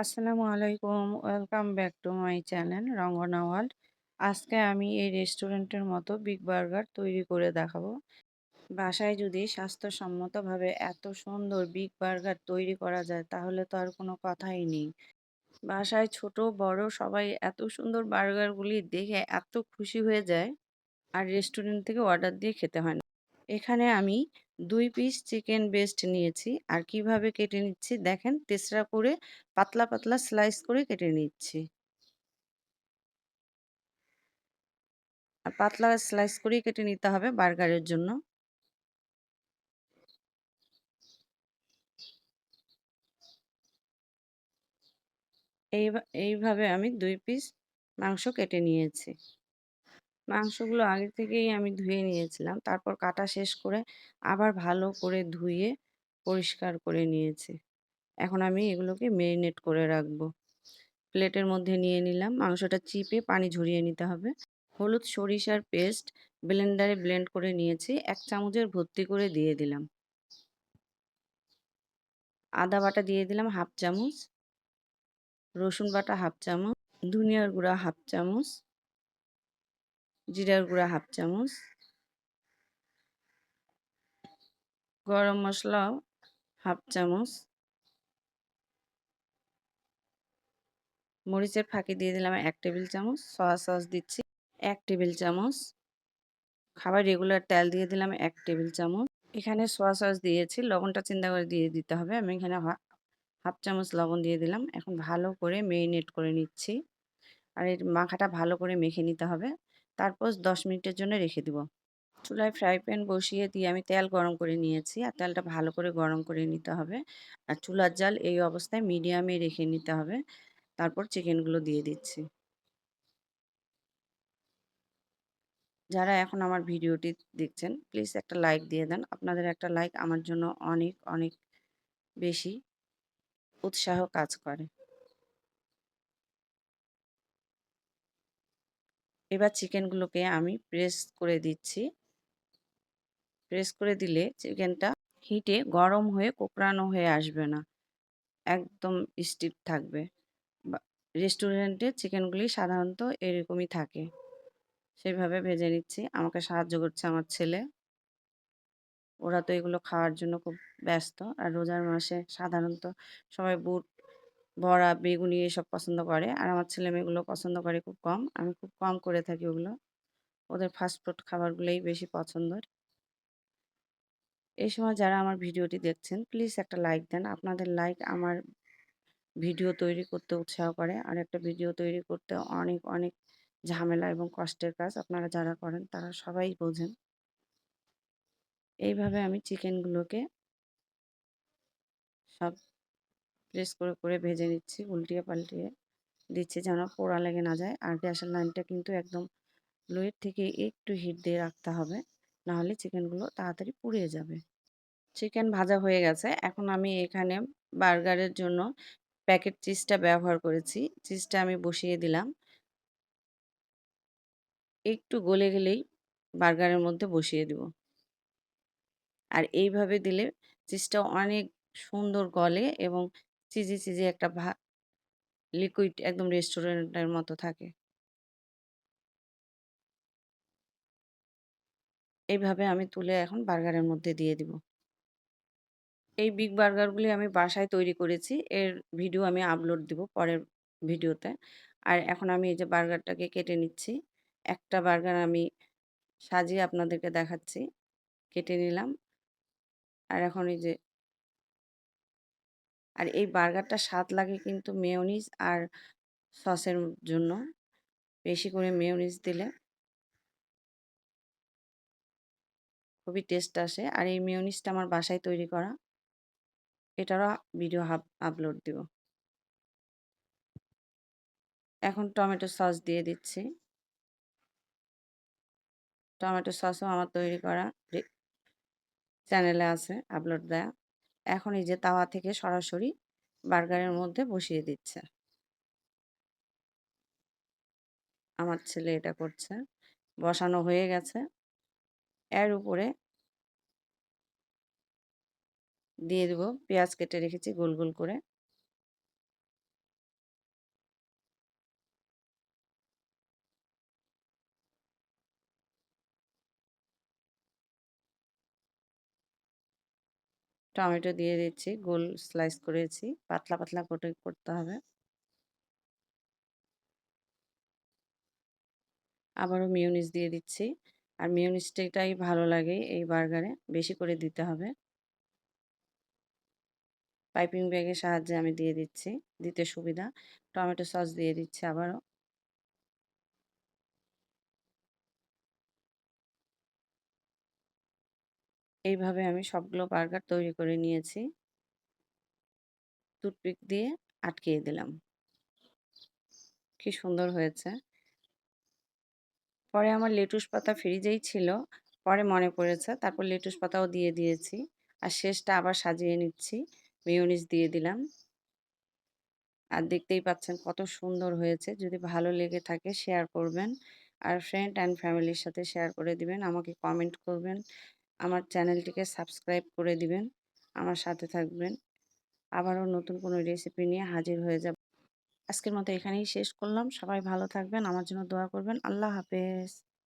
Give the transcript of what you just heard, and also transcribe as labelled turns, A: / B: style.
A: আসসালামু আলাইকুম, welcome back to my channel Rangana world. আজকে আমি এই রেস্টুরেন্টের মতো বিগ বার্গার তৈরি করে দেখাবো। বাসায় যদি স্বাস্থ্যসম্মতভাবে এত সুন্দর বিগ বার্গার তৈরি করা যায়, তাহলে তো আর কোনো কথাই নেই। বাসায় ছোট, বড় সবাই এত সুন্দর বার্গারগুলি দেখে এত খুশি হয়ে যায়, আর রেস্টুরেন্ট থেকে অর্ডার দিয়ে খেতে হয় না। এখানে আমি দুই পিস চিকেন বেস্ট নিয়েছি। আর কীভাবে কেটে নিচ্ছি দেখেন, তেসরা করে পাতলা পাতলা স্লাইস করে কেটে নিচ্ছি। আর পাতলা স্লাইস করেই কেটে নিতে হবে বার্গারের জন্য। এই এইভাবে আমি দুই পিস মাংস কেটে নিয়েছি। মাংসগুলো আগে থেকেই আমি ধুয়ে নিয়েছিলাম। তারপর কাটা শেষ করে আবার ভালো করে ধুয়ে পরিষ্কার করে নিয়েছি। এখন আমি এগুলোকে মেরিনেট করে রাখব। প্লেটের মধ্যে নিয়ে নিলাম। মাংসটা চিপে পানি ঝরিয়ে নিতে হবে। হলুদ সরিষার পেস্ট ব্লেন্ডারে ব্লেন্ড করে নিয়েছি। এক চামচের ভর্তি করে দিয়ে দিলাম। আদা বাটা দিয়ে দিলাম হাফ চামচ। রসুন বাটা হাফ চামচ। ধনিয়ার গুঁড়া হাফ চামচ। জিরার গুঁড়া হাফ চামচ। গরম মশলাও হাফ চামচ। মরিচের ফাঁকি দিয়ে দিলাম এক টেবিল চামচ সয়া সস দিচ্ছি এক টেবিল চামচ। খাবার রেগুলার তেল দিয়ে দিলাম এক টেবিল চামচ। এখানে সোয়া সস দিয়েছি, লবণটা চিন্তা করে দিয়ে দিতে হবে। আমি এখানে হাফ চামচ লবণ দিয়ে দিলাম। এখন ভালো করে মেরিনেট করে নিচ্ছি। আর এর মাখাটা ভালো করে মেখে নিতে হবে। তারপর দশ মিনিটের জন্য রেখে দিব। চুলায় ফ্রাই প্যান বসিয়ে দিয়ে আমি তেল গরম করে নিয়েছি। আর তেলটা ভালো করে গরম করে নিতে হবে। আর চুলার জাল এই অবস্থায় মিডিয়ামে রেখে নিতে হবে। তারপর চিকেনগুলো দিয়ে দিচ্ছি। যারা এখন আমার ভিডিওটি দেখছেন প্লিজ একটা লাইক দিয়ে দেন। আপনাদের একটা লাইক আমার জন্য অনেক অনেক বেশি উৎসাহ কাজ করে। এবার চিকেনগুলোকে আমি প্রেস করে দিচ্ছি। প্রেস করে দিলে চিকেনটা হিটে গরম হয়ে কোকড়ানো হয়ে আসবে না। একদম স্টিফ থাকবে। রেস্টুরেন্টে চিকেনগুলি সাধারণত এরকমই থাকে। সেইভাবে ভেজে নিচ্ছি। আমাকে সাহায্য করছে আমার ছেলে। ওরা তো এগুলো খাওয়ার জন্য খুব ব্যস্ত। আর রোজার মাসে সাধারণত সবাই বুট বড়া, বেগুনি এসব পছন্দ করে। আর আমার ছেলে মেয়েগুলো পছন্দ করে খুব কম। আমি খুব কম করে থাকি ওগুলো। ওদের ফাস্টফুড খাবারগুলোই বেশি পছন্দের। এই সময় যারা আমার ভিডিওটি দেখছেন প্লিজ একটা লাইক দেন। আপনাদের লাইক আমার ভিডিও তৈরি করতে উৎসাহ করে। আর একটা ভিডিও তৈরি করতে অনেক অনেক ঝামেলা এবং কষ্টের কাজ আপনারা যারা করেন, তারা সবাই বোঝেন। এইভাবে আমি চিকেনগুলোকে সব প্রেস করে করে ভেজে নিচ্ছি, উল্টিয়ে পাল্টিয়ে দিচ্ছি যেন পোড়া লেগে না যায়। আর গ্যাসের লাইনটা কিন্তু একদম লোয়ের থেকে একটু হিট দিয়ে রাখতে হবে, নাহলে চিকেনগুলো তাড়াতাড়ি পুড়িয়ে যাবে। চিকেন ভাজা হয়ে গেছে। এখন আমি এখানে বার্গারের জন্য প্যাকেট চিজটা ব্যবহার করেছি। চিজটা আমি বসিয়ে দিলাম। একটু গলে গেলেই বার্গারের মধ্যে বসিয়ে দেব। আর এইভাবে দিলে চিজটা অনেক সুন্দর গলে এবং চিজি চিজি একটা ভা লিকুইড একদম রেস্টুরেন্টের মতো থাকে। এইভাবে আমি তুলে এখন বার্গারের মধ্যে দিয়ে দিব। এই বিগ বার্গারগুলি আমি বাসায় তৈরি করেছি, এর ভিডিও আমি আপলোড দিব পরের ভিডিওতে আর এখন আমি এই যে বার্গারটাকে কেটে নিচ্ছি, একটা বার্গার আমি সাজিয়ে আপনাদেরকে দেখাচ্ছি, কেটে নিলাম। আর এখন এই যে আর এই বার্গারটা স্বাদ লাগে কিন্তু মেয়নিজ আর সসের জন্য। বেশি করে মেয়নিজ দিলে খুবই টেস্ট আসে। আর এই মেয়নিজটা আমার বাসায় তৈরি করা। এটারও ভিডিও আপলোড দিব। এখন টমেটো সস দিয়ে দিচ্ছি। টমেটো সসও আমার তৈরি করা চ্যানেলে আছে, আপলোড দেয়া। এখন এই যে তাওয়া থেকে সরাসরি বার্গারের মধ্যে বসিয়ে দিচ্ছে। আমার ছেলে এটা করছে। বসানো হয়ে গেছে। এর উপরে দিয়ে দেবো পেঁয়াজ কেটে রেখেছি গোল গোল করে। টমেটো দিয়ে দিচ্ছি, গোল স্লাইস করেছি। পাতলা পাতলা করে করতে হবে। আবারও মিউনিস দিয়ে দিচ্ছি। আর মিউনিসটাই ভালো লাগে এই বার্গারে, বেশি করে দিতে হবে। পাইপিং ব্যাগের সাহায্যে আমি দিয়ে দিচ্ছি, দিতে সুবিধা। টমেটো সস দিয়ে দিচ্ছি আবারও। এইভাবে আমি সবগুলো বার্গার তৈরি করে নিয়েছি। টুথপিক দিয়ে আটকিয়ে দিলাম। কি সুন্দর হয়েছে। পরে আমার লেটুস পাতা ফ্রিজেই ছিল, পরে মনে পড়েছে, তারপর লেটুস পাতাও দিয়ে দিয়েছি। আর শেষটা আবার সাজিয়ে নিচ্ছি, মেয়নিজ দিয়ে দিলাম। আর দেখতেই পাচ্ছেন কত সুন্দর হয়েছে, যদি ভালো লেগে থাকে শেয়ার করবেন। আর ফ্রেন্ড অ্যান্ড ফ্যামিলির সাথে শেয়ার করে দিবেন, আমাকে কমেন্ট করবেন। আমার চ্যানেলটিকে সাবস্ক্রাইব করে দিবেন, আমার সাথে থাকবেন। আবারও নতুন কোনো রেসিপি নিয়ে হাজির হয়ে যাব। আজকের মতো এখানেই শেষ করলাম। সবাই ভালো থাকবেন, আমার জন্য দোয়া করবেন। আল্লাহ হাফেজ।